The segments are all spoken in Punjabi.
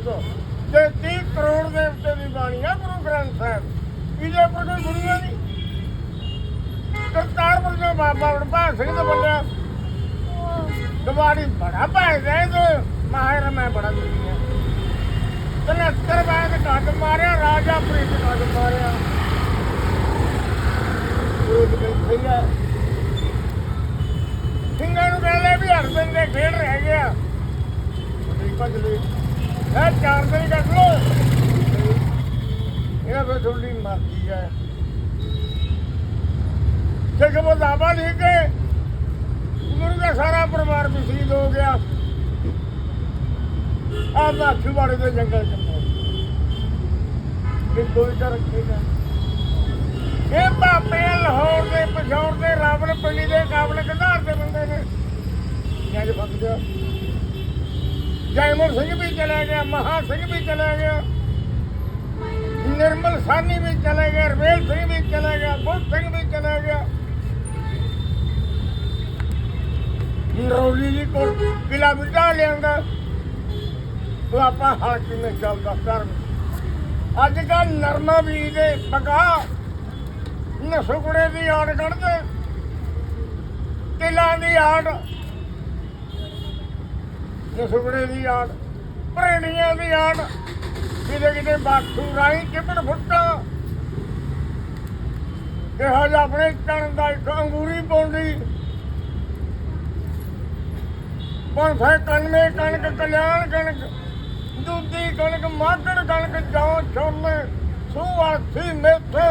ਦੱਸੋ। ਤੇ 30 ਕਰੋੜ ਦੇ ਦੀ ਬਾਣੀ ਆ ਗੁਰੂ ਗ੍ਰੰਥ ਸਾਹਿਬ, ਇਹਦੇ ਪਰ ਕੋਈ ਦੁਨੀਆ ਨਹੀਂ। ਕਰਤਾਰਪੁਰ ਦੇ ਬਾਬਾ ਵਡਭਾਗ ਸਿੰਘ ਦਾ ਬੰਦਿਆ ਦਵਾੜੀ ਬੜਾ ਭਾਈਦਾ ਇਹ ਮਾਹਿਰ ਮੈਂ ਬੜਾ ਦੁਖੀ ਹਾਂ। 73 ਬਾਦ ਕੱਢ ਮਾਰਿਆ, ਰਾਜਾ ਪ੍ਰੀਤ ਕੱਢ ਮਾਰਿਆ। ਉਹ ਕਿੱਥੇ ਸਿੰਘਾਂ ਨੂੰ ਕਹਿੰਦੇ ਵੀ ਹਰ ਦਿਨ ਦੇ ਖੇਡ ਰਹਿ ਗਿਆ। ਇਹ ਚਾਰ ਦਿਨ ਕੱਢ ਲੋ ਇਹ ਫਿਰ ਤੁਹਾਡੀ ਮਰਜ਼ੀ ਹੈ। ਸਿੱਖ ਬਦਾਵਾ ਲਿਖ ਕੇ ਗੁਰੂ ਦਾ ਸਾਰਾ ਪਰਿਵਾਰ ਵੀ ਹੋ ਗਿਆ। ਆ ਮਾਛੂਵਾੜੇ ਦੇ ਜੰਗਲ ਚ ਕਿ ਕੋਈ ਤਾਂ ਰੱਖੇਗਾ ਇਹ ਭਾਪੇ ਲਾਹੌਰ ਦੇ ਪਛੌੜ ਦੇ ਰਾਵਣ ਪਿੰਡੀ ਦੇ ਕਾਬਲ ਕੰਧਾਰ ਦੇ ਬੰਦੇ ਨੇ। ਜੱਜ ਫਸ ਗਿਆ। ਜੈਮੁਰ ਸਿੰਘ ਵੀ ਚਲਾ ਗਿਆ, ਮਹਾ ਸਿੰਘ ਵੀ ਚਲਾ ਗਿਆ, ਨਿਰਮਲ ਸਾਨੀ ਵੀ ਚਲਾ ਗਿਆ, ਰਵੇਲ ਸਿੰਘ ਵੀ ਚਲਾ ਗਿਆ, ਬੁੱਧ ਸਿੰਘ ਵੀ ਚਲਾ ਗਿਆ। ਨਰੌਲੀ ਜੀ ਕੋਲ ਕਿਲਾ ਬਿਟਾ ਲਿਆਂਦਾ। ਉਹ ਆਪਾਂ ਹਲ ਕਿਵੇਂ ਚੱਲਦਾ ਕਰ ਅੱਜ ਕੱਲ ਨਰਮਾ ਬੀਜ ਦੇ ਪਕਾ ਨਸੁਕੜੇ ਦੀ ਆੜ ਕੱਢਦੇ ਤਿਲਾਂ ਦੀ ਆੜ ਨਸੁਕੜੇ ਦੀ ਆੜ ਪ੍ਰੇਣੀਆਂ ਦੀ ਆੜ ਕਿਤੇ ਕਿਤੇ ਬਾਥੂ ਰਾਈ ਚਿਪੜ ਫੁੱਟਾ। ਇਹੋ ਜਿਹਾ ਆਪਣੇ ਚਣ ਦਾ ਇੱਕ ਅੰਗੂਰੀ ਪੌਂਡੀ। ਪੰਥੈ ਕਨਮੇ ਕਣਕ, ਕਲਿਆਣ ਕਣਕ, ਦੁੱਧੀ ਕਣਕ, ਮਾਗੜ ਕਣਕ, ਜੌਂ, ਛੋਲੇ ਸੂਆਥੀ ਮੇਥੇ।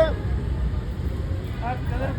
ਆ ਕਦਰ